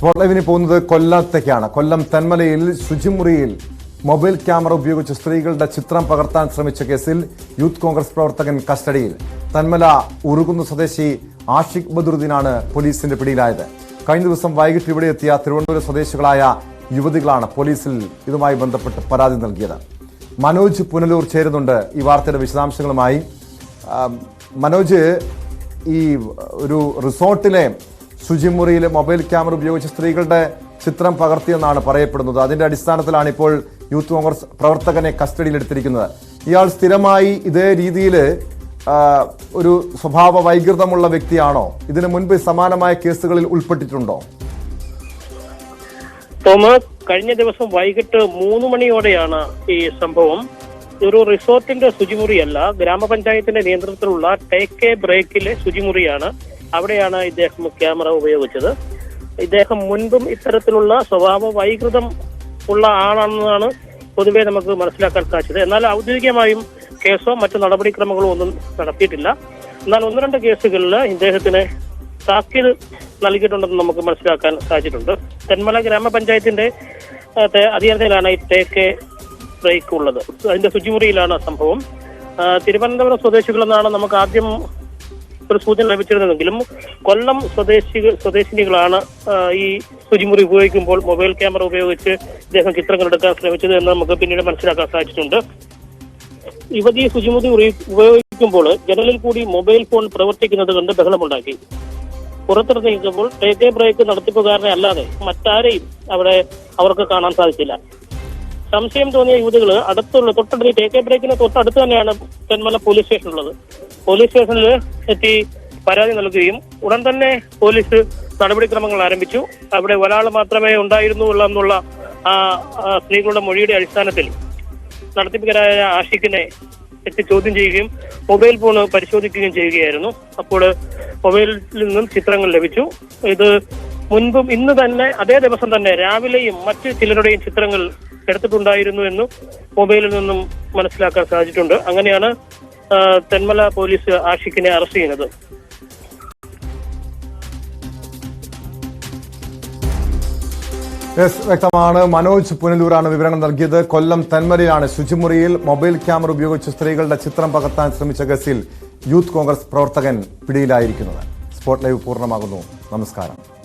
Spot ലൈവിന് പോകുന്നത് കൊല്ലത്തേക്കാണ്. കൊല്ലം തെന്മലയിൽ ശുചിമുറിയിൽ mobile camera ഉപയോഗിച്ച് സ്ത്രീകളുടെ ചിത്രം പകർത്താൻ ശ്രമിച്ച കേസിൽ യൂത്ത് കോൺഗ്രസ് പ്രവർത്തകൻ കസ്റ്റഡിയിൽ. തന്മല ഉറുകുന്ന സ്വദേശി ആഷിഖ് ബദറുദ്ദീനാണ് പോലീസിന്റെ പിടിയിലായത്. കഴിഞ്ഞ ദിവസം വൈകിട്ട് ഇവിടെ എത്തിയ തിരുവനന്തപുരം സ്വദേശികളായ യുവതികളാണ് പോലീസിൽ ഇതുമായി ബന്ധപ്പെട്ട് പരാതി നൽകിയത്. മനോജ് പുനലൂർ ചേരുന്നുണ്ട് ഈ വാർത്തയുടെ വിശദാംശങ്ങളുമായി. മനോജ് ഈ ഒരു റിസോർട്ടിലെ ശുചിമുറിയിൽ മൊബൈൽ ക്യാമറ ഉപയോഗിച്ച് സ്ത്രീകളുടെ ചിത്രം പകർത്തിയെന്നാണ് പറയപ്പെടുന്നത്. അതിന്റെ അടിസ്ഥാനത്തിലാണ് ഇപ്പോൾ യൂത്ത് കോൺഗ്രസ് പ്രവർത്തകനെ കസ്റ്റഡിയിലെടുത്തിരിക്കുന്നത് ഇയാൾ സ്ഥിരമായി ഇതേ രീതിയിൽ ഒരു സ്വഭാവ വൈകൃതമുള്ള വ്യക്തിയാണോ? ഇതിനു മുൻപ് സമാനമായ കേസുകളിൽ ഉൾപ്പെട്ടിട്ടുണ്ടോ? തോമസ് കഴിഞ്ഞ ദിവസം വൈകിട്ട് മൂന്ന് മണിയോടെയാണ് ഈ സംഭവം. ഒരു റിസോർട്ടിന്റെ ശുചിമുറിയല്ല ഗ്രാമപഞ്ചായത്തിന്റെ നിയന്ത്രണത്തിലുള്ള ടേക്ക് എ ബ്രേക്കിലെ ശുചിമുറിയാണ്. അവിടെയാണ് ഇദ്ദേഹം ക്യാമറ ഉപയോഗിച്ചത്. ഇദ്ദേഹം മുൻപും ഇത്തരത്തിലുള്ള സ്വഭാവ വൈകൃതം ഉള്ള ആളാണെന്നാണ് പൊതുവെ നമുക്ക് മനസ്സിലാക്കാൻ സാധിച്ചത്. എന്നാൽ ഔദ്യോഗികമായും കേസോ മറ്റു നടപടിക്രമങ്ങളോ ഒന്നും നടത്തിയിട്ടില്ല. എന്നാൽ ഒന്ന് രണ്ട് കേസുകളിൽ ഇദ്ദേഹത്തിന് താക്കീത് നൽകിയിട്ടുണ്ടെന്ന് നമുക്ക് മനസ്സിലാക്കാൻ സാധിച്ചിട്ടുണ്ട്. തെന്മല ഗ്രാമപഞ്ചായത്തിന്റെ അധികാരത്തിലാണ് ഈ തേക്ക് ബ്രേക്ക് ഉള്ളത്. അതിന്റെ ശുചിമുറിയിലാണ് സംഭവം. തിരുവനന്തപുരം സ്വദേശികളെന്നാണ് നമുക്ക് ആദ്യം ഒരു സൂചന ലഭിച്ചിരുന്നതെങ്കിലും കൊല്ലം സ്വദേശി സ്വദേശിനികളാണ് ഈ ശുചിമുറി ഉപയോഗിക്കുമ്പോൾ മൊബൈൽ ക്യാമറ ഉപയോഗിച്ച് ഇദ്ദേഹം ചിത്രങ്ങൾ എടുക്കാൻ ശ്രമിച്ചത് എന്ന് നമുക്ക് പിന്നീട് മനസ്സിലാക്കാൻ സാധിച്ചിട്ടുണ്ട്. യുവതി ശുചിമുറി ഉപയോഗിക്കുമ്പോൾ ജനലിൽ കൂടി മൊബൈൽ ഫോൺ പ്രവർത്തിക്കുന്നത് കണ്ട് ബഹളമുണ്ടാക്കി. പുറത്തിറങ്ങി നിൽക്കുമ്പോൾ ടേക്ക് ബ്രേക്ക് നടത്തിപ്പുകാരനെ അല്ലാതെ മറ്റാരെയും അവിടെ അവർക്ക് കാണാൻ സാധിച്ചില്ല. സംശയം തോന്നിയ യുവതികൾ അടുത്തുള്ള തൊട്ടടുത്ത് ടേക്ക് എ ബ്രേക്കിന് തൊട്ടടുത്ത് തന്നെയാണ് തെന്മല പോലീസ് സ്റ്റേഷൻ ഉള്ളത്. പോലീസ് സ്റ്റേഷനിൽ എത്തി പരാതി നൽകുകയും ഉടൻ തന്നെ പോലീസ് നടപടിക്രമങ്ങൾ ആരംഭിച്ചു. അവിടെ ഒരാൾ മാത്രമേ ഉണ്ടായിരുന്നുള്ളൂ എന്നുള്ള ആ സ്ത്രീകളുടെ മൊഴിയുടെ അടിസ്ഥാനത്തിൽ നടത്തിപ്പുകാരായ ആഷിഖിനെ എത്തി ചോദ്യം ചെയ്യുകയും മൊബൈൽ ഫോൺ പരിശോധിക്കുകയും ചെയ്യുകയായിരുന്നു. അപ്പോൾ മൊബൈലിൽ നിന്നും ചിത്രങ്ങൾ ലഭിച്ചു. ഇത് മുൻപും ഇന്ന് തന്നെ അതേ ദിവസം തന്നെ രാവിലെയും മറ്റ് ചിലരുടെയും ചിത്രങ്ങൾ എടുത്തിട്ടുണ്ടായിരുന്നു എന്നും മൊബൈലിൽ നിന്നും മനസ്സിലാക്കാൻ സാധിച്ചിട്ടുണ്ട്. അങ്ങനെയാണ് തെന്മല പോലീസ് ആഷിഖിനെ അറസ്റ്റ് ചെയ്യുന്നത്. യെസ് വ്യക്തമാണ്. മനോജ് പുനലൂരാണ് വിവരങ്ങൾ നൽകിയത്. കൊല്ലം തെന്മലയിലാണ് ശുചിമുറിയിൽ മൊബൈൽ ക്യാമറ ഉപയോഗിച്ച് സ്ത്രീകളുടെ ചിത്രം പകർത്താൻ ശ്രമിച്ച കേസിൽ യൂത്ത് കോൺഗ്രസ് പ്രവർത്തകൻ പിടിയിലായിരിക്കുന്നത്. സ്പോട്ട് ലൈവ് പൂർണമാകുന്നു. നമസ്കാരം.